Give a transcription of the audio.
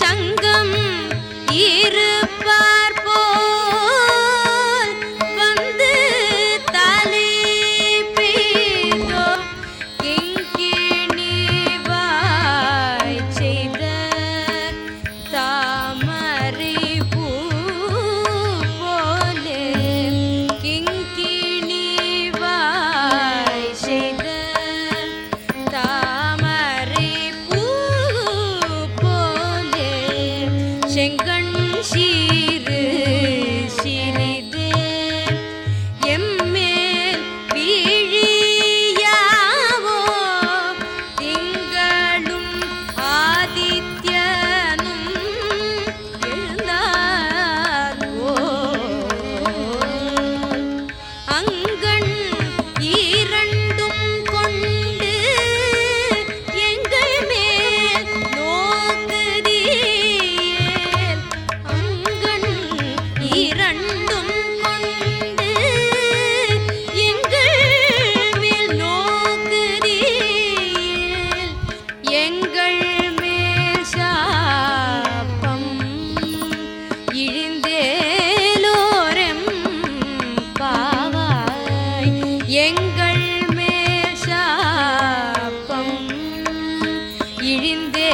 சங்கம் ஈர 嗯。எங்கள் மேஷாப்பம் இழிந்தே